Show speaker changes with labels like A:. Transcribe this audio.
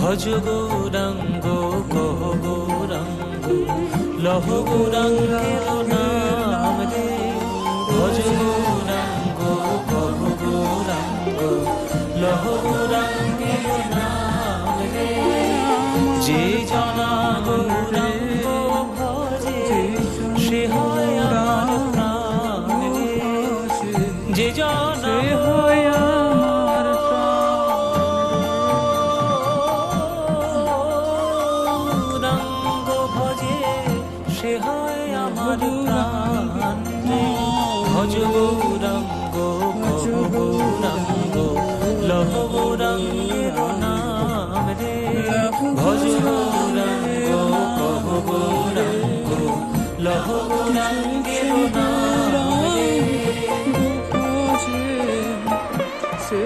A: ভজ গৌরাঙ্গ কহ গৌরাঙ্গ লহ গৌরাঙ্গের নাম রে। ভজ গৌরাঙ্গ কহ গৌরাঙ্গ লহ গৌরাঙ্গের নাম রে। যে জনা গৌরাঙ্গ ভজে, সে হয় যে জনা সে হয় আমার প্রাণ ভজ গৌরাঙ্গ ভজ গৌরাঙ্গ লহ গৌরাঙ্গের নাম রে। ভজ গৌরাঙ্গ কহ গৌরাঙ্গ লহ গৌরাঙ্গের নাম রে। সে